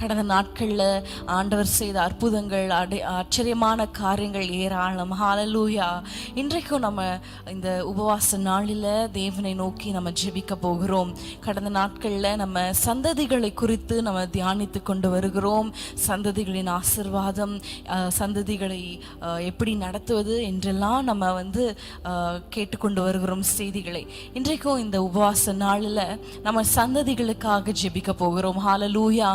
கடந்த நாட்களில் ஆண்டவர் செய்த அற்புதங்கள் அடை ஆச்சரியமான காரியங்கள் ஏராளம். ஹாலலூயா இன்றைக்கும் நம்ம இந்த உபவாச நாளில் தேவனை நோக்கி நம்ம ஜெபிக்க போகிறோம். கடந்த நாட்களில் நம்ம சந்ததிகளை குறித்து நம்ம தியானித்து கொண்டு வருகிறோம். சந்ததிகளின் ஆசிர்வாதம் சந்ததிகளை எப்படி நடத்துவது என்றெல்லாம் நம்ம வந்து கேட்டுக்கொண்டு வருகிறோம் செய்திகளை. இன்றைக்கும் இந்த உபவாச நாளில் நம்ம சந்ததிகளுக்காக ஜெபிக்க போகிறோம். ஹாலலூயா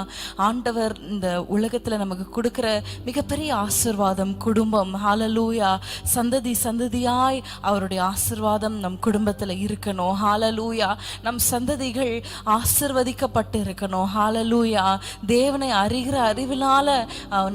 ஆண்டவர் இந்த உலகத்தில் நமக்கு கொடுக்குற மிகப்பெரிய ஆசிர்வாதம் குடும்பம். ஹாலலூயா சந்ததி சந்ததியாய் அவருடைய ஆசிர்வாதம் நம் குடும்பத்தில் இருக்கணும். ஹாலலூயா நம் சந்ததிகள் ஆசிர்வதிக்கப்பட்டு இருக்கணும் ஹாலலூயா தேவனை அறிகிற அறிவினால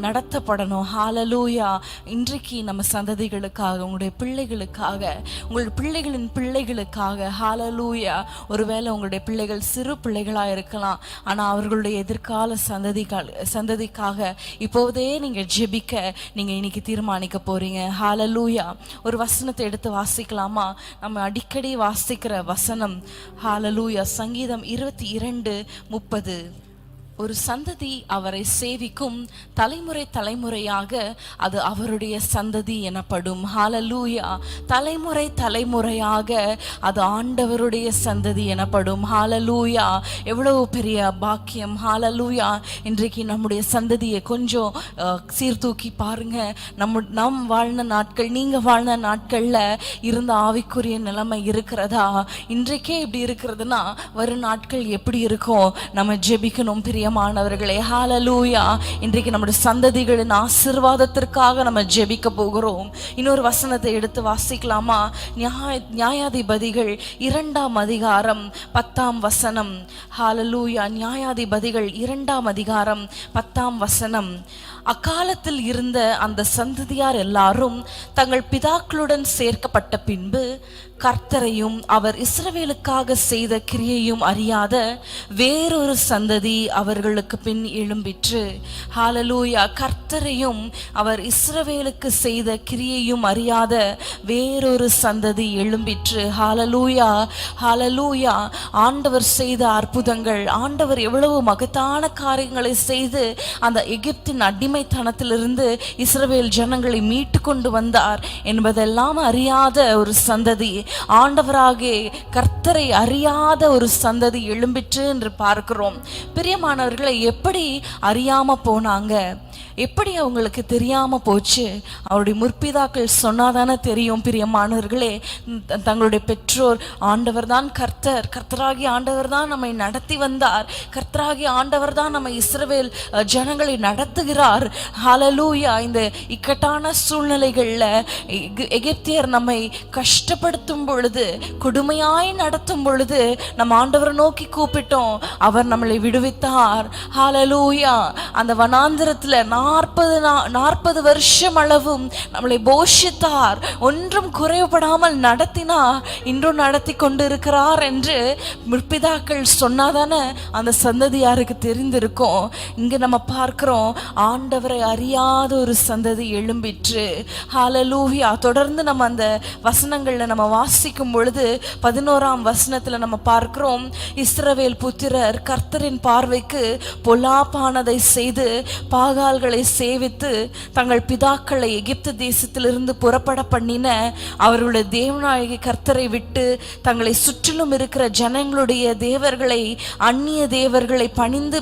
நடத்தப்படணும். ஹாலலூயா இன்றைக்கு நம்ம சந்ததிகளுக்காக உங்களுடைய பிள்ளைகளுக்காக உங்களுடைய பிள்ளைகளின் பிள்ளைகளுக்காக ஹாலலூயா ஒருவேளை உங்களுடைய பிள்ளைகள் சிறு பிள்ளைகளாக இருக்கலாம். ஆனால் அவர்களுடைய எதிர்கால சந்ததி சந்ததிக்கால் சந்ததிக்காக. இப்போதே நீங்கள் ஜெபிக்க நீங்க இன்னைக்கு தீர்மானிக்க போறீங்க. லூயா ஒரு வசனத்தை எடுத்து வாசிக்கலாமா? நம்ம அடிக்கடி வாசிக்கிற வசனம். ஹalleluya சங்கீதம் இருபத்தி இரண்டு முப்பது. ஒரு சந்ததி அவரை சேவிக்கும் தலைமுறை தலைமுறையாக அது அவருடைய சந்ததி எனப்படும். ஹாலலூயா தலைமுறை தலைமுறையாக அது ஆண்டவருடைய சந்ததி எனப்படும். ஹாலலூயா எவ்வளவு பெரிய பாக்கியம். ஹாலலூயா இன்றைக்கு நம்முடைய சந்ததியை கொஞ்சம் சீர்தூக்கி பாருங்க. நம்ம நம் வாழ்ந்த நாட்கள் நீங்க வாழ்ந்த நாட்கள்ல இருந்த ஆவிக்குரிய நிலைமை இருக்கிறதா? இன்றைக்கே இப்படி இருக்கிறதுனா வரும் நாட்கள் எப்படி இருக்கும்? நம்ம ஜெபிக்கணும் பெரிய பிரியமானவர்களே ஹாலலூயா இன்றைக்கு நம்முடைய சந்ததிகளின் ஆசீர்வாதத்திற்காக நம்ம ஜெபிக்க போகிறோம். இன்னொரு வசனத்தை எடுத்து வாசிக்கலாமா? நியாய நியாயாதிபதிகள் இரண்டாம் அதிகாரம் பத்தாம் வசனம். ஹாலலூயா நியாயாதிபதிகள் இரண்டாம் அதிகாரம் பத்தாம் வசனம். அக்காலத்தில் இருந்த அந்த சந்ததியார் எல்லாரும் தங்கள் பிதாக்களுடன் சேர்க்கப்பட்ட பின்பு கர்த்தரையும் அவர் இஸ்ரவேலுக்காக செய்த கிரியையும் அறியாத வேறொரு சந்ததி அவர்களுக்கு பின் எழும்பிற்று. ஹாலலூயா கர்த்தரையும் அவர் இஸ்ரவேலுக்கு செய்த கிரியையும் அறியாத வேறொரு சந்ததி எழும்பிற்று. ஹாலலூயா ஹாலலூயா ஆண்டவர் செய்த அற்புதங்கள் ஆண்டவர் எவ்வளவு மகத்தான காரியங்களை செய்து அந்த எகிப்தின் அடிமை அடிமைத்தனத்திலிருந்து இஸ்ரவேல் ஜனங்களை மீட்டு கொண்டு வந்தார் என்பதெல்லாம் அறியாத ஒரு சந்ததி. ஆண்டவராக கர்த்தரை அறியாத ஒரு சந்ததி எழும்பிற்று என்று பார்க்கிறோம். பிரியமானவர்களை எப்படி அறியாம போனாங்க? எப்படி அவங்களுக்கு தெரியாம போச்சு? அவருடைய முற்பிதாக்கள் சொன்னாதானே தெரியும் பிரியமானவர்களே. தங்களுடைய பெற்றோர் ஆண்டவர் தான் கர்த்தர். கர்த்தராகி ஆண்டவர் தான் நம்மை நடத்தி வந்தார். கர்த்தராகி ஆண்டவர் தான் நம்ம இஸ்ரவேல் ஜனங்களை நடத்துகிறார். ஹலலூயா இந்த இக்கட்டான சூழ்நிலைகளில் எகி- எகிப்தியர் நம்மை கஷ்டப்படுத்தும் பொழுது கொடுமையாய் நடத்தும் பொழுது நம்ம ஆண்டவரை நோக்கி கூப்பிட்டோம். அவர் நம்மளை விடுவித்தார். ஹாலலூயா அந்த வனாந்திரத்தில் நான் நாற்பது நாற்பது வருஷம் அளவும் நம்மளை போஷித்தார். ஒன்றும் குறைவுபடாமல் நடத்தினார் இன்றும் நடத்தி கொண்டு இருக்கிறார் என்று முற்பிதாக்கள் சொன்னாதானே அந்த சந்ததியாருக்கு தெரிந்திருக்கும். இங்க நம்ம பார்க்கிறோம் ஆண்டவரை அறியாத ஒரு சந்ததி எழும்பிற்று. ஹாலலூவியா தொடர்ந்து நம்ம அந்த வசனங்களில் நம்ம வாசிக்கும் பொழுது பதினோராம் வசனத்துல நம்ம பார்க்கிறோம் இஸ்ரவேல் புத்திரர் கர்த்தரின் பார்வைக்கு பொல்லாப்பானதை செய்து பாகால்கள் சேவித்து தங்கள் பிதாக்களை எகிப்து தேசத்திலிருந்து புறப்பட பண்ணின அவர்களுடைய தேவநாயகி கர்த்தரை விட்டு தங்களை சுற்றிலும் இருக்கிற ஜனங்களுடைய தேவர்களை அந்நிய தேவர்களை பணிந்து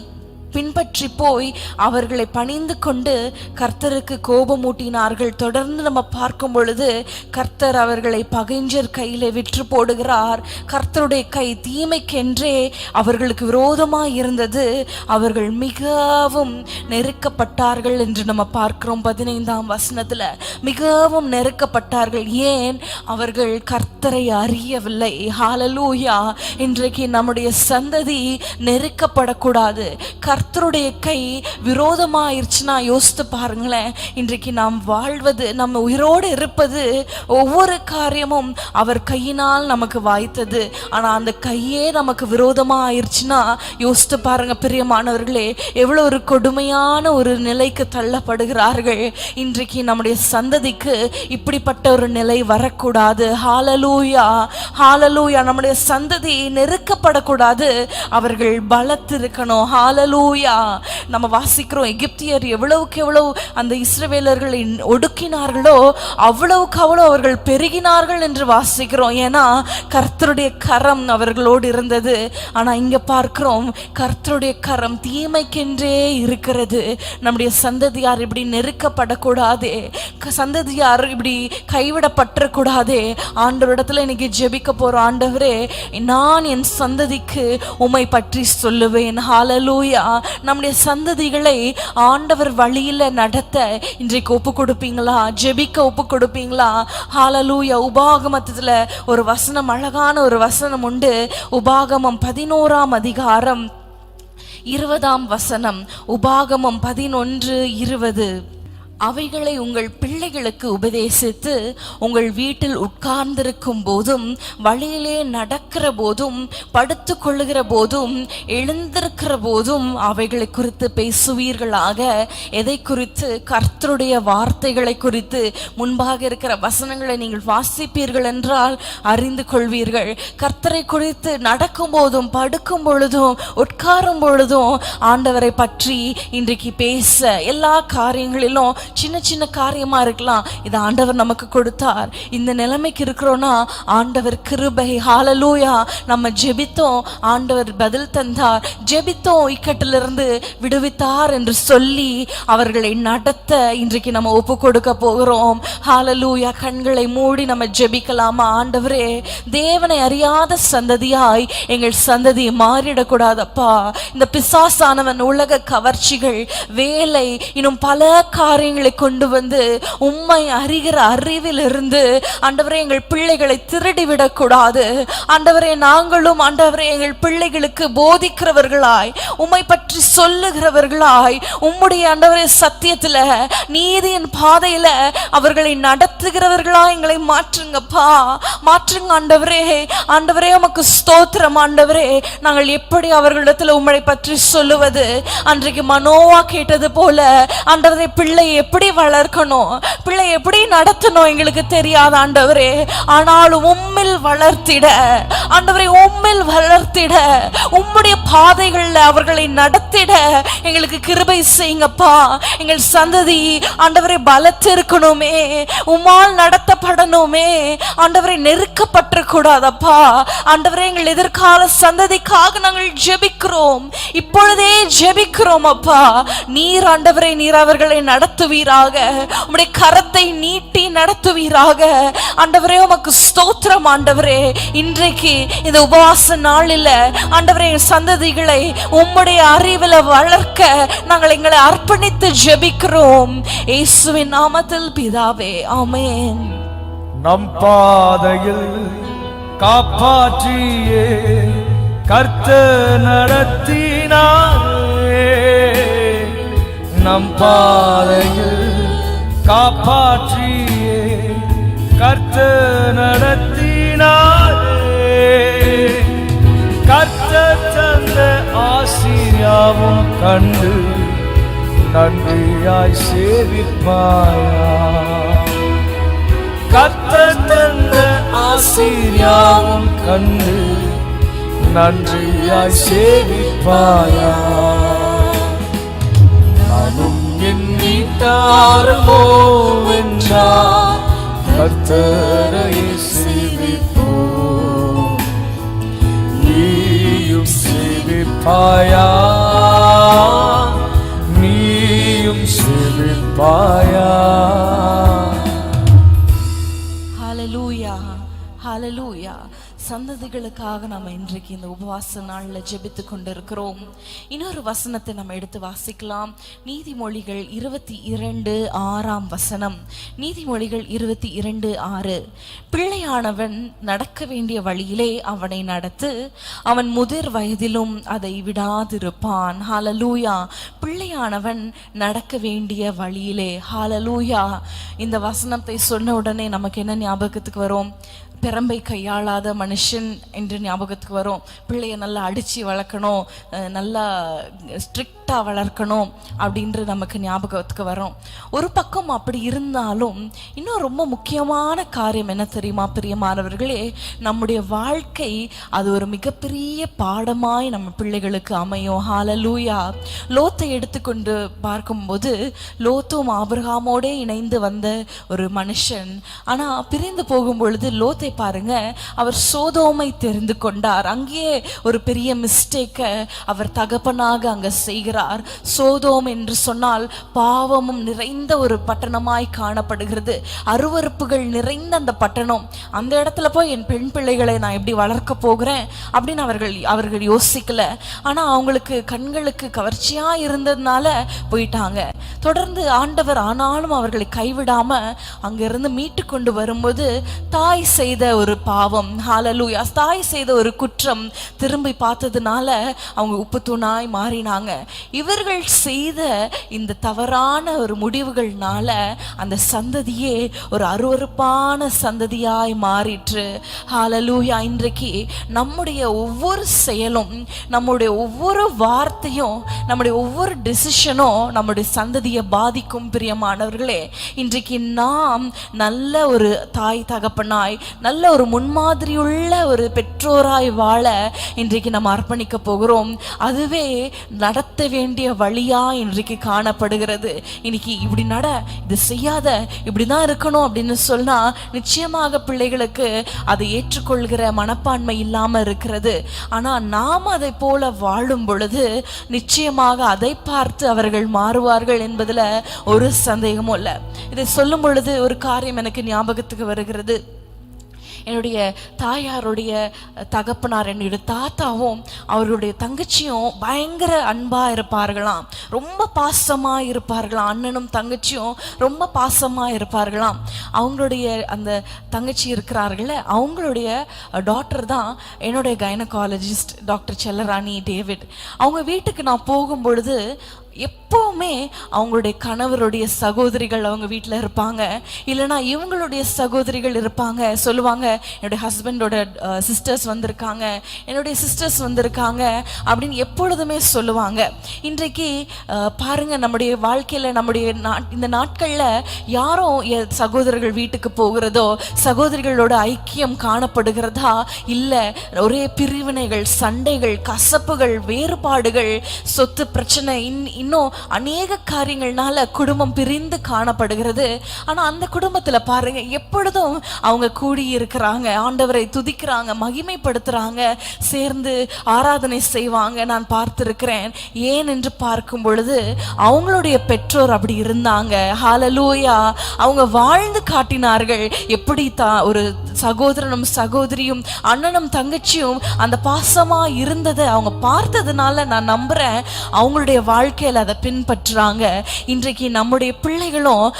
பின்பற்றி போய் அவர்களை பணிந்து கொண்டு கர்த்தருக்கு கோபமூட்டினார்கள். தொடர்ந்து நம்ம பார்க்கும் பொழுது கர்த்தர் அவர்களை பகைஞ்சர் கையில விற்று போடுகிறார். கர்த்தருடைய கை தீமைக்கென்றே அவர்களுக்கு விரோதமாக இருந்தது. அவர்கள் மிகவும் நெருக்கப்பட்டார்கள் என்று நம்ம பார்க்கிறோம் பதினைந்தாம் வசனத்துல. மிகவும் நெருக்கப்பட்டார்கள். ஏன்? அவர்கள் கர்த்தரை அறியவில்லை. ஹாலலூயா இன்றைக்கு நம்முடைய சந்ததி நெருக்கப்படக்கூடாது. கர்த்தருடைய கை விரோதமாயிருச்சுன்னா யோசித்து பாருங்களேன். இன்றைக்கு நாம் வாழ்வது நம்ம உயிரோடு இருப்பது ஒவ்வொரு காரியமும் அவர் கையினால் நமக்கு வாய்த்தது. ஆனா அந்த கையே நமக்கு விரோதமா ஆயிருச்சுன்னா யோசித்து பாருங்க பிரியமானவர்களே எவ்வளவு ஒரு கொடுமையான ஒரு நிலைக்கு தள்ளப்படுகிறார்கள். இன்றைக்கு நம்முடைய சந்ததிக்கு இப்படிப்பட்ட ஒரு நிலை வரக்கூடாது. ஹாலலூயா ஹாலலூயா நம்முடைய சந்ததி நெருக்கப்படக்கூடாது. அவர்கள் பலத்திருக்கணும். ஹாலலூ ஹalleluya நம்ம வாசிக்கிறோம் எகிப்தியர் எவ்வளவுக்கு எவ்வளவு அந்த இஸ்ரவேலர்களை ஒடுக்கினார்களோ அவ்வளவுக்கு அவ்வளோ அவர்கள் பெருகினார்கள் என்று வாசிக்கிறோம். ஏன்னா கர்த்தருடைய கரம் அவர்களோடு இருந்தது. ஆனா இங்க பார்க்கிறோம் கர்த்தருடைய கரம் தீமைக்கென்றே இருக்கிறது. நம்முடைய சந்ததியார் இப்படி நெருக்கப்படக்கூடாதே. சந்ததியார் இப்படி கைவிடப்பட்டுறக்கூடாதே ஆண்டவரிடத்துல இன்னைக்கு ஜெபிக்க போகிற ஆண்டவரே நான் என் சந்ததிக்கு உமை பற்றி சொல்லுவேன். ஹாலலூயா நம்முடைய சந்ததிகளை ஆண்டவர் வழியில் நடத்த இன்றைக்கு ஒப்பு கொடுப்பீங்களா ஜெபிக்க ஒப்பு கொடுப்பீங்களா ஹாலலூய உபாகமத்துல ஒரு வசனம் அழகான ஒரு வசனம் உண்டு. உபாகமம் பதினோராம் அதிகாரம் இருபதாம் வசனம். உபாகமம் பதினொன்று இருபது. அவைகளை உங்கள் பிள்ளைகளுக்கு உபதேசித்து உங்கள் வீட்டில் உட்கார்ந்திருக்கும் போதும் வழியிலே நடக்கிற போதும் படுத்து கொள்ளுகிற போதும் எழுந்திருக்கிற போதும் அவைகளை குறித்து பேசுவீர்களாக. எதை குறித்து? கர்த்தருடைய வார்த்தைகளை குறித்து. முன்பாக இருக்கிற வசனங்களை நீங்கள் வாசிப்பீர்கள் என்றால் அறிந்து கொள்வீர்கள். கர்த்தரை குறித்து நடக்கும் போதும் படுக்கும் பொழுதும் உட்காரும் பொழுதும் ஆண்டவரை பற்றி இன்றைக்கு பேச எல்லா காரியங்களிலும் சின்ன சின்ன காரியமா இருக்கலாம். இதை ஆண்டவர் நமக்கு கொடுத்தார். இந்த நிலைமைக்கு இருக்கிறோன்னா ஆண்டவர் கிருபை ஹாலலூயா நம்ம ஜெபித்தோம் ஆண்டவர் பதில் தந்தார். ஜெபித்தோம் இக்கட்டிலிருந்து விடுவித்தார் என்று சொல்லி அவர்களை நடத்த இன்றைக்கு நம்ம ஒப்பு கொடுக்க போகிறோம். ஹாலலூயா கண்களை மூடி நம்ம ஜெபிக்கலாமா ஆண்டவரே? தேவனை அறியாத சந்ததியாய் எங்கள் சந்ததி மாறிடக்கூடாதப்பா. இந்த பிசாசானவன் உலக கவர்ச்சிகள் வேலை இன்னும் பல காரியங்கள் கொண்டு வந்து உண்மை அறிகிற அறிவிலிருந்து ஆண்டவரே எங்கள் பிள்ளைகளை திருடிவிடக்கூடாது. ஆண்டவரே நாங்களும் ஆண்டவரே எங்கள் பிள்ளைகளுக்கு போதிக்கிறவர்களாய் உம்மை பற்றி சொல்லுகிறவர்களாய் உம்முடைய ஆண்டவரே சத்தியத்துல நீதியின் பாதையில அவர்களை நடத்துகிறவர்களாய் எங்களை மாற்றுங்கப்பா. மாற்றுங்க ஆண்டவரே ஆண்டவரே உமக்கு ஸ்தோத்திரம் ஆண்டவரே. நாங்கள் எப்படி அவர்களிடத்துல உம்மை பற்றி சொல்லுவது? அன்றைக்கு மனோவா கேட்டது போல ஆண்டவரே பிள்ளை எப்படி வளர்க்கணும்? பிள்ளை எப்படி நடத்தணும் எங்களுக்கு தெரியாத ஆண்டவரே. ஆனாலும் உம்மில் வளர்த்திட ஆண்டவரை உம்மில் வளர்த்திட உம்முடைய பாதைகளில் அவர்களை நடத்திட. எங்களுக்கு கிருபை செய்யுங்கப்பா. எங்கள் சந்ததி ஆண்டவரை பலத்திருக்கணுமே. உம்மால் நடத்தப்படணுமே. ஆண்டவரை நெருக்கப்பட்டு கூடாதப்பா எங்கள் எதிர்கால சந்ததிக்காக நாங்கள் ஜெபிக்கிறோம். இப்பொழுதே ஜெபிக்கிறோம் அப்பா. நீர் ஆண்டவரை நீர் அவர்களை நடத்துவீராக. உம்முடைய கரத்தை நீட்டி நடத்துவீராக. ஆண்டவரே உமக்கு ஸ்தோத்திரம் ஆண்டவரே. இன்றைக்கு இந்த உபவாச நாளில் ஆண்டவரே சந்ததிகளை உம்முடைய அறிவில் வளர்க்க நாங்கள் எங்களை அர்ப்பணித்து ஜெபிக்கிறோம். இயேசுவின் நாமத்தில் பிதாவே ஆமேன். நம் பாதையில் காப்பாற்றியே கர்த்த நடத்தினாரே. நம் பாதையில் காப்பாற்றியே. கர்த்த நடத்தினாரே. கர்த்த தந்த ஆசிரியாவும் கண்டு நன்றியாய் சேவிப்பாயா. கர்த்தர் தந்த ஆசிரியாவும் கண்டு நன்றியாய் சேவிப்பாயா. வீட்டாரமோ வென்றார் கர்த்தரை சேவிப்போ நீயும் சேவிப்பாயா? நீயும் சேவிப்பாயா? சந்ததிகளுக்காக நம்ம இன்றைக்கு இந்த உபவாச நாளில் ஜெபித்து கொண்டிருக்கிறோம். இன்னொரு வசனத்தை நம்ம எடுத்து வாசிக்கலாம். நீதிமொழிகள் இருபத்தி இரண்டு ஆறாம் வசனம். நீதிமொழிகள் இருபத்தி இரண்டு ஆறு. பிள்ளையானவன் நடக்க வேண்டிய வழியிலே அவனை நடத்து அவன் முதிர் வயதிலும் அதை விடாதிருப்பான். ஹாலலூயா பிள்ளையானவன் நடக்க வேண்டிய வழியிலே. ஹாலலூயா இந்த வசனத்தை சொன்ன உடனே நமக்கு என்ன ஞாபகத்துக்கு வரும்? பெரம்பை கையாளாத மனுஷன் என்று ஞாபகத்துக்கு வரும். பிள்ளைய நல்லா அடித்து வளர்க்கணும் நல்லா ஸ்ட்ரிக்டாக வளர்க்கணும் அப்படின்று நமக்கு ஞாபகத்துக்கு வரும். ஒரு பக்கம் அப்படி இருந்தாலும் இன்னும் ரொம்ப முக்கியமான காரியம் என்ன தெரியுமா பிரியமானவர்களே? நம்முடைய வாழ்க்கை அது ஒரு மிகப்பெரிய பாடமாய் நம்ம பிள்ளைகளுக்கு அமையும். ஹாலலூயா லோத்தை எடுத்துக்கொண்டு பார்க்கும்போது லோத்தும் ஆபிரகாமோடே இணைந்து வந்த ஒரு மனுஷன். ஆனால் பிரிந்து போகும் பொழுது லோத்தை பாருங்க. அவர் சோதோமை தெரிந்து கொண்டார். அங்கேயே ஒரு பெரிய மிஸ்டேக்கை அவர் தகப்பனாக அங்க செய்கிறார். சோதோம் என்று சொன்னால் பாவமும் நிறைந்த ஒரு பட்டணமாய் காணப்படுகிறது. அருவருப்புகள் நிறைந்த அந்த பட்டணம். அந்த இடத்துல போய் என் பெண் பிள்ளைகளை நான் எப்படி வளர்க்க போகிறேன் அப்படின்னு அவர்கள் அவர்கள் யோசிக்கல. ஆனா அவங்களுக்கு கண்களுக்கு கவர்ச்சியா இருந்ததுனால போயிட்டாங்க. தொடர்ந்து ஆண்டவர் ஆனாலும் அவர்களை கைவிடாம அங்கிருந்து மீட்டு கொண்டு வரும்போது தாய் செய்த ஒரு பாவம். ஹாலலூயா தாய் செய்த ஒரு குற்றம் திரும்பி பார்த்ததுனால அவங்க உப்பு தூணாய் மாறினாங்க. இவர்கள் செய்த இந்த தவறான ஒரு முடிவுகள்னால அந்த சந்ததியே ஒரு அருவருப்பான சந்ததியாய் மாறிற்று. ஹாலலூயா இன்றைக்கு நம்முடைய ஒவ்வொரு செயலும் நம்முடைய ஒவ்வொரு வார்த்தையும் நம்முடைய ஒவ்வொரு டெசிஷனும் நம்முடைய சந்ததியை பாதிக்கும் பிரியமானவர்களே. இன்றைக்கு நாம் நல்ல ஒரு தாய் தகப்பனாய் நல்ல ஒரு முன்மாதிரியுள்ள ஒரு பெற்றோராய் வாழ இன்றைக்கு நம்ம அர்ப்பணிக்க போகிறோம். அதுவே நடத்த வேண்டிய வழியா இன்றைக்கு காணப்படுகிறது. இன்னைக்கு இப்படி நட இது செய்யாத இப்படிதான் இருக்கணும் அப்படின்னு சொன்னா நிச்சயமாக பிள்ளைகளுக்கு அதை ஏற்றுக்கொள்கிற மனப்பான்மை இல்லாம இருக்கிறது. ஆனா நாம் அதை போல வாழும் பொழுது நிச்சயமாக அதை பார்த்து அவர்கள் மாறுவார்கள் என்பதுல ஒரு சந்தேகமும் இல்லை. இதை சொல்லும் பொழுது ஒரு காரியம் எனக்கு ஞாபகத்துக்கு வருகிறது. என்னுடைய தாயாருடைய தகப்பனார் என்னுடைய தாத்தாவும் அவருடைய தங்கச்சியும் பயங்கர அன்பாக இருப்பார்களாம். ரொம்ப பாசமாக இருப்பார்களாம். அண்ணனும் தங்கச்சியும் ரொம்ப பாசமாக இருப்பார்களாம். அவங்களுடைய அந்த தங்கச்சி இருக்கிறார்கள அவங்களுடைய டாக்டர் தான் என்னுடைய கைனகாலஜிஸ்ட் டாக்டர் செல்லராணி டேவிட். அவங்க வீட்டுக்கு நான் போகும் பொழுது எப்பவுமே அவங்களுடைய கணவருடைய சகோதரிகள் அவங்க வீட்டில் இருப்பாங்க. இல்லைனா இவங்களுடைய சகோதரிகள் இருப்பாங்க. சொல்லுவாங்க என்னுடைய ஹஸ்பண்டோட சிஸ்டர்ஸ் வந்திருக்காங்க. என்னுடைய சிஸ்டர்ஸ் வந்திருக்காங்க. அப்படின்னு எப்பொழுதுமே சொல்லுவாங்க. இன்றைக்கு பாருங்கள் பாருங்க நம்முடைய வாழ்க்கையில் நம்முடைய நாட் இந்த நாட்களில் யாரும் எ- சகோதரர்கள் வீட்டுக்கு போகிறதோ சகோதரிகளோட ஐக்கியம் காணப்படுகிறதா? இல்லை ஒரே பிரிவினைகள் சண்டைகள் கசப்புகள் வேறுபாடுகள் சொத்து பிரச்சனை இன் இன்னும் அநேக காரியங்கள்னால குடும்பம் பிரிந்து காணப்படுகிறது. ஆனா அந்த குடும்பத்துல பாருங்க எப்பொழுதும் அவங்க கூடி இருக்கிறாங்க ஆண்டவரை துதிக்கிறாங்க மகிமைப்படுத்துறாங்க சேர்ந்து ஆராதனை செய்வாங்க நான் பார்த்திருக்கிறேன். ஏன் என்று பார்க்கும் பொழுது அவங்களுடைய பெற்றோர் அப்படி இருந்தாங்க. ஹாலலூயா அவங்க வாழ்ந்து காட்டினார்கள். எப்படி தான் ஒரு சகோதரனும் சகோதரியும் அண்ணனும் தங்கச்சியும் அந்த பாசமா இருந்ததை அவங்க பார்த்ததுனால நான் நம்புறேன். அவங்களுடைய வாழ்க்கையில அதை பின்பற்றுறாங்க இன்றைக்கு நம்முடைய பிள்ளைகளும்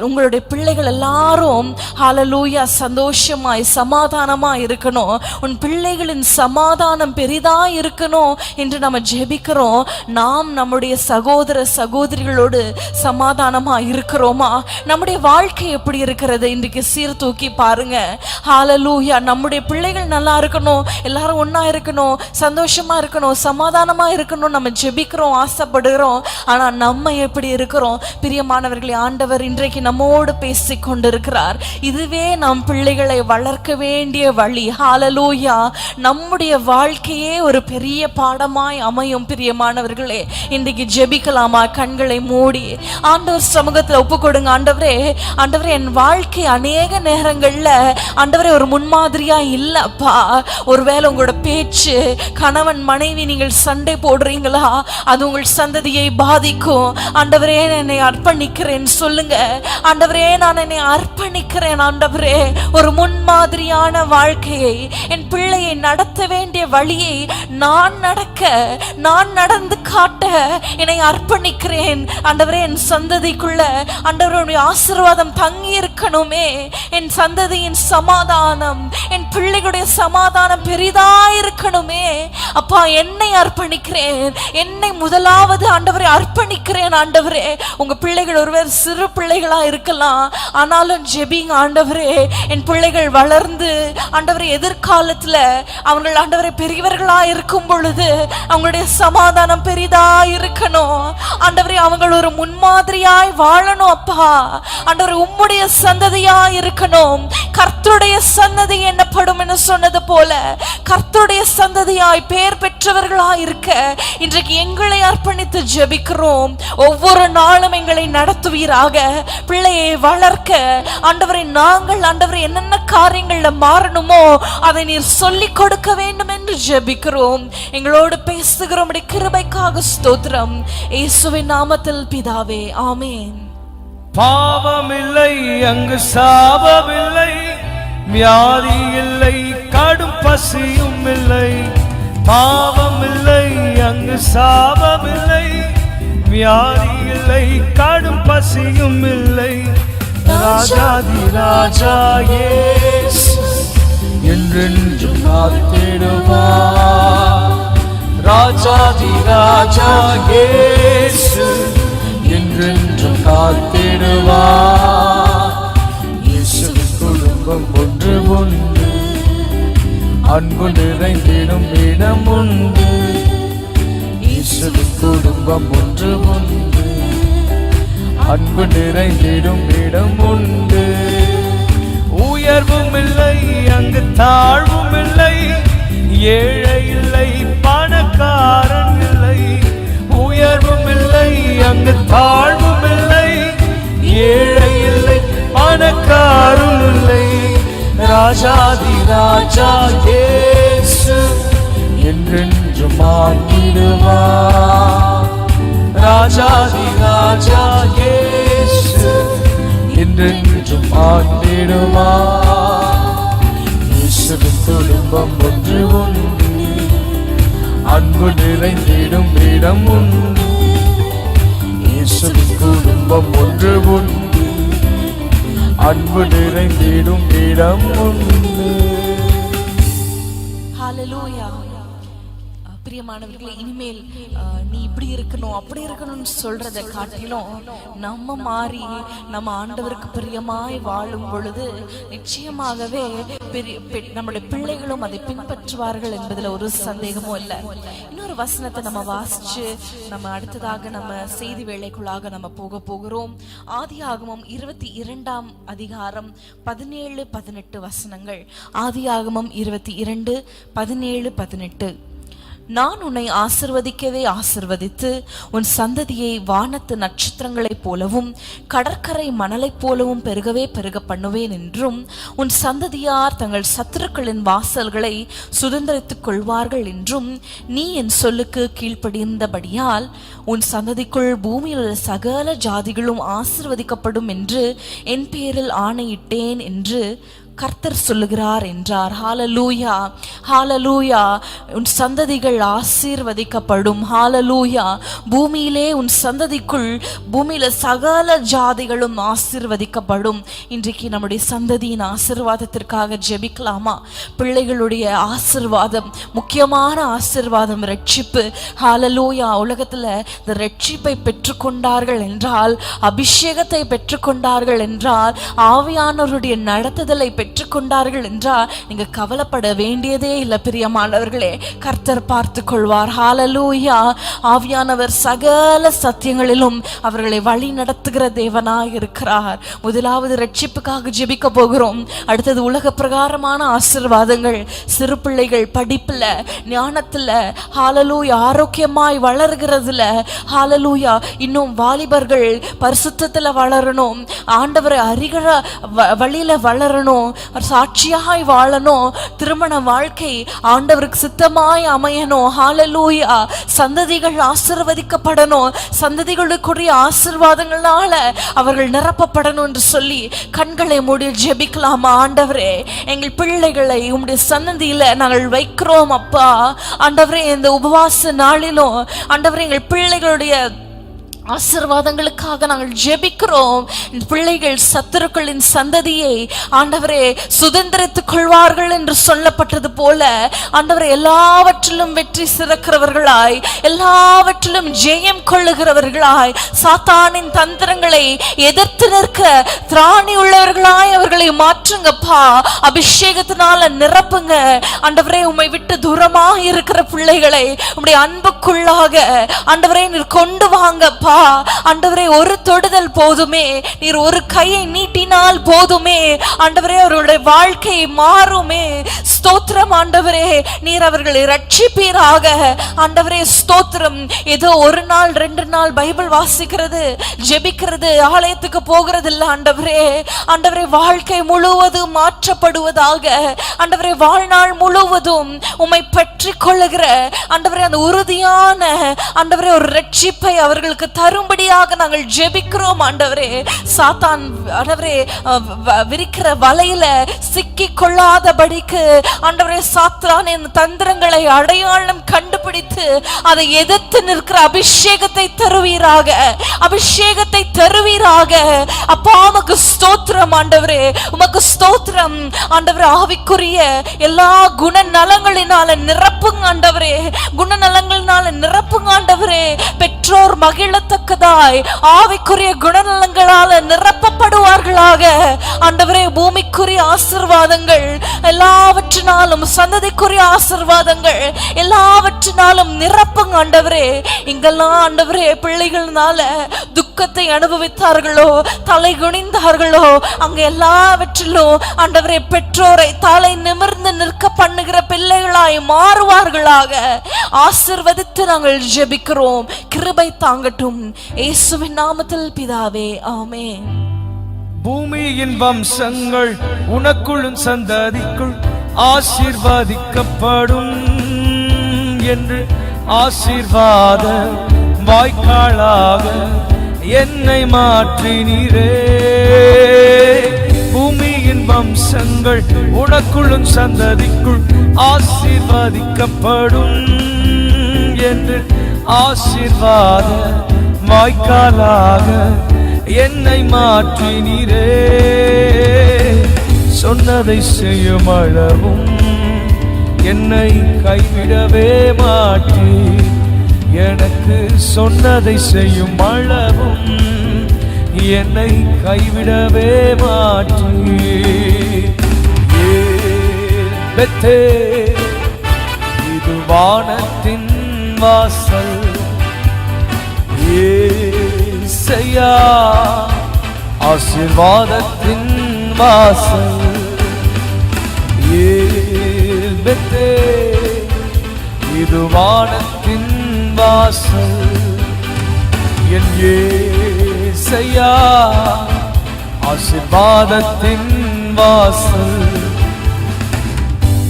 உங்களுடைய பிள்ளைகள் எல்லாரும் ஹalleluya சந்தோஷமாய் சமாதானமா இருக்கணும். உன் பிள்ளைகளின் சமாதானம் பெரிதா இருக்கணும் என்று நம்ம ஜெபிக்கிறோம். நாம் நம்முடைய சகோதர சகோதரிகளோடு சமாதானமா இருக்கிறோமா? நம்முடைய வாழ்க்கை எப்படி இருக்கிறது? இன்றைக்கு சீர்தூக்கி பாருங்க. ஹாலலூயா நம்முடைய பிள்ளைகள் நல்லா இருக்கணும். எல்லாரும் ஒன்றா இருக்கணும். சந்தோஷமா இருக்கணும். சமாதானமா இருக்கணும் நம்ம ஜெபிக்கிறோம் ஆசைப்படுகிறோம். ஆனா நம்ம எப்படி இருக்கிறோம்? பிரியமானவர்களே ஆண்டவர் இன்றைக்கு நம்மோடு பேசி கொண்டிருக்கிறார் இதுவே நம் பிள்ளைகளை வளர்க்க வேண்டிய வழி. ஹாலலூயா நம்முடைய வாழ்க்கையே ஒரு பெரிய பாடமாய் அமையும் பிரியமானவர்களே. இன்றைக்கு ஜெபிக்கலாமா? கண்களை மூடி. ஆண்டவர் சமூகத்தில் ஒப்பு கொடுங்க ஆண்டவரே ஆண்டவரே என் வாழ்க்கை அநேக நேரங்கள்ல ஆண்டவரே ஒரு முன்மாதிரியா இல்லப்பா. ஒருவேளை உங்களோட பேச்சு கணவன் மனைவி நீங்கள் சண்டை போடுறீங்களா? அது உங்கள் சந்ததியை பாதிக்கும். ஆண்டவரே என்னை அர்ப்பணிக்கிறேன். சொல்லுங்க. ஆண்டவரே நான் என்னை அர்ப்பணிக்கிறேன் ஆண்டவரே. ஒரு முன்மாதிரியான வாழ்க்கையை என் பிள்ளையை நடத்த வேண்டிய வழியை நான் நடக்க நான் நடந்து காட்ட என்னை அர்ப்பணிக்கிறேன். ஆண்டவரே என் சந்ததிக்குள்ள ஆண்டவருடைய ஆசீர்வாதம் தங்கி இருக்கணுமே. என் சந்ததியின் சமாதானம் என் பிள்ளைகளுடைய சமாதானம் பெரிதா இருக்கணுமே. அப்பா என்னை அர்ப்பணிக்கிறேன். என்னை முதலாவது ஆண்டவரை அர்ப்பணிக்கிறேன் ஆண்டவரே. உங்க பிள்ளைகள் ஒருவர் சிறு பிள்ளைகளா இருக்கலாம். ஆனாலும் ஜெபிங் ஆண்டவரே. என் பிள்ளைகள் வளர்ந்து ஆண்டவரை எதிர்காலத்துல அவர்கள் ஆண்டவரை பெரியவர்களா இருக்கும் பொழுது அவங்களுடைய சமாதானம் பெரிதா இருக்கணும். ஆண்டவரே அவங்கள் ஒரு முன்மாதிரியாய் வாழணும் அப்பா. ஆண்டவர் உம்முடைய சந்ததியா இருக்கணும். கர்த்தருடைய சந்ததி என்னப்படும் என்று சொன்னது போல கர்த்தருடைய சந்ததியாய் பெயர் பெற்றவர்களா இருக்க இன்றைக்கு எங்களை அர்ப்பணித்து ஜெபிக்கிறோம். ஒவ்வொரு நாளும் எங்களை நடத்துவீராக. பிள்ளையை வளர்க்க ஆண்டவரை நாங்கள் ஆண்டவரை என்னென்ன காரியங்கள்ல மாறணுமோ அதை நீர் சொல்லிக் கொடுக்க வேண்டும் என்று ஜெபிக்கிறோம். எங்களோடு பேசுகிறோம். கிருபைக்காக ஸ்தோத்திரம். இயேசுவின் நாமத்தில் பிதாவே ஆமேன். பாவமில்லை அங்கு சாபமில்லை. வியாதி இல்லை கடும் பசியும் இல்லை. பாவம் இல்லை அங்கு சாபம் இல்லை வியாதி இல்லை கடும் பசியும் இல்லை ராஜாதி ராஜா இயேசு என்றென்றும் காத்திடுவார் ராஜாதி ராஜா இயேசு என்றென்றும் காத்திடுவார் அன்பு நிறைந்திடும் இடம் உண்டு. இயேசு குடும்பம் ஒன்று உண்டு. அன்பு நிறைந்திடும் இடம் உண்டு. உயர்வும் இல்லை அங்கு தாழ்வும் இல்லை. ஏழை இல்லை பணக்காரன் இல்லை. உயர்வும் இல்லை அங்கு தாழ்வும் இல்லை. ஏழை இல்லை பணக்காரும் இல்லை. ராஜாதி ராஜா இயேசு என்றென்றும் ஆகிடுவார் ராஜாதி ராஜா இயேசு என்றென்றும் ஆண்டிடுவார் இயேசுவின் குடும்பம் ஒன்று உண்டு. அன்பு நிறைந்திடும் இடம் உண்டு. இயேசுவின் குடும்பம் ஒன்று உண்டு. அன்பு நிறைந்திடும் இடம் உண்டு பிரியமானவர்களே இனிமேல் நீ இப்படி இருக்கணும் அப்படி இருக்கணும்னு சொல்றதை காட்டிலும் நம்ம மாறி நம்ம ஆண்டவருக்கு பிரியமாய் வாழும் பொழுது நிச்சயமாகவே நம்முடைய பிள்ளைகளும் அதை பின்பற்றுவார்கள் என்பதுல ஒரு சந்தேகமும் இல்லை. இன்னொரு வசனத்தை நம்ம வாசிச்சு நம்ம அடுத்ததாக நம்ம செய்தி வேலைக்குள்ளாக நம்ம போக போகிறோம். ஆதியாகமம் இருபத்தி இரண்டாம் அதிகாரம் பதினேழு பதினெட்டு வசனங்கள். ஆதியாகமம் இருபத்தி இரண்டு பதினேழு பதினெட்டு. நான் உன்னை ஆசிர்வதிக்கவே ஆசிர்வதித்து உன் சந்ததியை வானத்து நட்சத்திரங்களைப் போலவும் கடற்கரை மணலைப் போலவும் பெருகவே பெருக பண்ணுவேன் என்றும் உன் சந்ததியார் தங்கள் சத்துருக்களின் வாசல்களை சுதந்திரித்துக் கொள்வார்கள் என்றும் நீ என் சொல்லுக்கு கீழ்ப்படிந்தபடியால் உன் சந்ததிக்குள் பூமியில் உள்ள சகல ஜாதிகளும் ஆசிர்வதிக்கப்படும் என்று என் பேரில் ஆணையிட்டேன் என்று கர்த்தர் சொல்லுகிறார் என்றார். ஹாலலூயா ஹாலலூயா உன் சந்ததிகள் ஆசீர்வதிக்கப்படும். ஹாலலூயா பூமியிலே உன் சந்ததிக்குள் பூமியில சகல ஜாதிகளும் ஆசீர்வதிக்கப்படும். இன்றைக்கு நம்முடைய சந்ததியின் ஆசிர்வாதத்திற்காக ஜெபிக்கலாமா? பிள்ளைகளுடைய ஆசிர்வாதம் முக்கியமான ஆசிர்வாதம் ரட்சிப்பு. ஹாலலூயா உலகத்துல இந்த ரட்சிப்பை பெற்றுக்கொண்டார்கள் என்றால் அபிஷேகத்தை பெற்றுக்கொண்டார்கள் என்றால் ஆவியானவருடைய நடத்துதலை பெற்று பெற்றுக்கொண்டார்கள் என்றால் நீங்கள் கவலைப்பட வேண்டியதே இல்லை பிரியமானவர்களே. கர்த்தர் பார்த்து கொள்வார் ஹாலலூயா ஆவியானவர் சகல சத்தியங்களிலும் அவர்களை வழி நடத்துகிற தேவனாக இருக்கிறார். முதலாவது ரட்சிப்புக்காக ஜெபிக்க போகிறோம். அடுத்தது உலக பிரகாரமான ஆசீர்வாதங்கள். சிறு பிள்ளைகள் படிப்புல ஞானத்துல ஹாலலூயா ஆரோக்கியமாய் வளர்கிறதுல ஹாலலூயா இன்னும் வாலிபர்கள் பரிசுத்தத்தில் வளரணும். ஆண்டவரை அறிகிற வ- வழியில வளரணும். ஒரு சாட்சியாய் வாழணும் திருமண வாழ்க்கை ஆண்டவருக்கு சித்தமாய் அமையணும் ஹாலலூயா சந்ததிகள் ஆசிர்வதிக்கப்படணும் சந்ததிகளுக்குரிய ஆசீர்வாதங்களால அவர்கள் நிரப்பப்படணும் என்று சொல்லி கண்களை மூடி ஜெபிக்கலாமா ஆண்டவரே? எங்கள் பிள்ளைகளை உம்முடைய சன்னதியில நாங்கள் வைக்கிறோம் அப்பா. ஆண்டவரே இந்த உபவாச நாளிலும் ஆண்டவரே எங்கள் பிள்ளைகளுடைய ஆசீர்வாதங்களுக்காக நாங்கள் ஜெபிக்கிறோம். இந்த பிள்ளைகள் சத்துருக்களின் சந்ததியை ஆண்டவரே சுதந்திரத்துக் கொள்வார்கள் என்று சொல்லப்பட்டது போல ஆண்டவரே எல்லாவற்றிலும் வெற்றி சிறக்கிறவர்களாய் எல்லாவற்றிலும் ஜெயம் கொள்ளுகிறவர்களாய் சாத்தானின் தந்திரங்களை எதிர்த்து நிற்க திராணி உள்ளவர்களாய் அவர்களை மாற்றுங்கப்பா. அபிஷேகத்தினால நிரப்புங்க. ஆண்டவரே உம்மை விட்டு தூரமாக இருக்கிற பிள்ளைகளை உம்முடைய அன்புக்குள்ளாக ஆண்டவரே நீர் கொண்டு வாங்கப்பா. ஆண்டவரே ஒரு தொடுதல் போதுமே. நீர் ஒரு கையை நீட்டினால் போதுமே. ஆண்டவரே அவர்களுடைய வாழ்க்கை மாறுமே. ஸ்தோத்திரம் ஆண்டவரே. நீர் அவர்களை ரட்சிப்பீராக ஆண்டவரே ஸ்தோத்திரம். ஏதோ ஒரு நாள் ரெண்டு நாள் பைபிள் வாசிக்கிறது ஜெபிக்கிறது ஆலயத்துக்கு போகிறது இல்லை ஆண்டவரே. ஆண்டவரே வாழ்க்கை முழுவதும் மாற்றப்படுவதாக. ஆண்டவரே வாழ்நாள் முழுவதும் உம்மை பற்றி கொள்ளுகிற ஆண்டவரே அந்த உறுதியான ஆண்டவரே ஒரு ரட்சிப்பை அவர்களுக்கு தரும்படியாக நாங்கள் ஜெபிக்கிறோம் ஆண்டவரே. சாத்தான் ஆண்டவரே வ- விரிக்கிற வலையில சிக்கி கொள்ளாதபடிக்கு ஆண்டவரே சாத்தான் தந்திரங்களை அடையாளம் கண்டுபிடித்து அதை எதிர்த்து நிற்கிற அபிஷேகத்தை தருவீராக. அபிஷேகத்தை தருவீராக. அப்பா உமக்கு ஸ்தோத்திரம் ஆண்டவரே. உமக்கு ஸ்தோத்திரம். ஆண்டவர் ஆவிக்குரிய எல்லா குண நலங்களினால நிரப்புங்க ஆண்டவரே. குணநலங்களினால நிரப்புங்க ஆண்டவரே. பெற்றோர் மகிழ மகிழத்தக்கதாய் ஆவிக்குரிய குணநலங்களால நிரப்பப்படுவார்களாக. ஆண்டவரே பூமிக்குரிய ஆசிர்வாதங்கள் எல்லாவற்றினாலும் சந்ததிக்குரிய ஆசிர்வாதங்கள் எல்லாவற்றினாலும் நிரப்புங்க ஆண்டவரே. இங்கெல்லாம் ஆண்டவரே பிள்ளைகள்னால துக்கத்தை அனுபவித்தார்களோ தலை குனிந்தார்களோ அங்க எல்லாவற்றிலும் ஆண்டவரே பெற்றோரை தலை நிமிர்ந்து நிற்க பண்ணுகிற பிள்ளைகளாய் மாறுவார்களாக. ஆசிர்வதித்து நாங்கள் ஜெபிக்கிறோம். கிருபை தாங்கட்டும். இயேசுவின் நாமத்தில் பிதாவே ஆமே பூமியின் வம்சங்கள் உனக்குள்ளும் சந்ததிக்குள் ஆசீர்வாதிக்கப்படும் என்று ஆசீர்வாத வாய்க்காலாக என்னை மாற்றினீரே. பூமியின் வம்சங்கள் உனக்குள்ளும் சந்ததிக்குள் ஆசீர்வதிக்கப்படும் என்று ஆசீர்வாத வாய்க்காலாக என்னை மாற்றினீரே. சொன்னதை செய்யும் அளவும் என்னை கைவிடவே மாற்றி எனக்கு சொன்னதை செய்யும் அளவும் என்னை கைவிடவே மாற்றி பெத்தே இது வானத்தின் வாசல். ஏசையா ஆசிர்வாதத்தின் வாசல். ஏல்பெத்தே இது வானத்தின் வாசல். என் ஏ இசையா ஆசிர்வாதத்தின் வாசல்.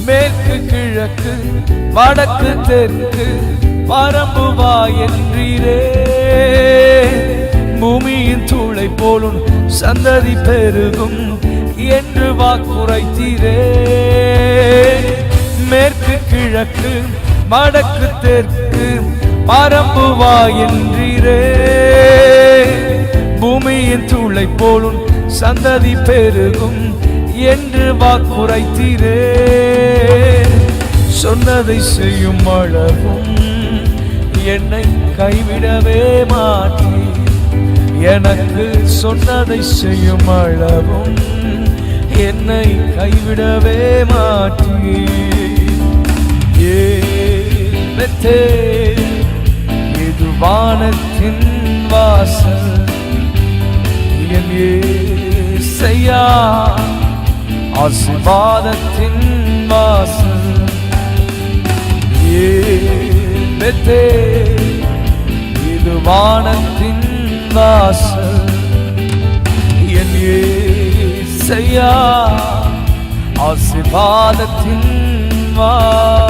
மேற்கு கிழக்கு வடக்கு தெற்கு பரம்புவா என்றீரே பூமியின் தூளை போலும் சந்ததி பெருகும் என்று வாக்குரைத்தீரே. மேற்கு கிழக்கு வடக்கு தெற்கு பரம்புவா என்றீரே பூமியின் தூளை போலும் சந்ததி பெருகும் என்று வாக்குரைத்தீரே சொன்னதை செய்யும் அளவும் என்னை கைவிடவே மாற்றி எனக்கு சொன்னதை செய்யும் அளவும் என்னை கைவிடவே மாற்றி ஏ இது வானத்தின் வாசல். என் ஏசையா ஆசிர்வாதத்தின் வாசல். ஏத்தே இது வானத்தின் வாசல். என் ஏசையா ஆசிர்வாதத்தின் வாசல்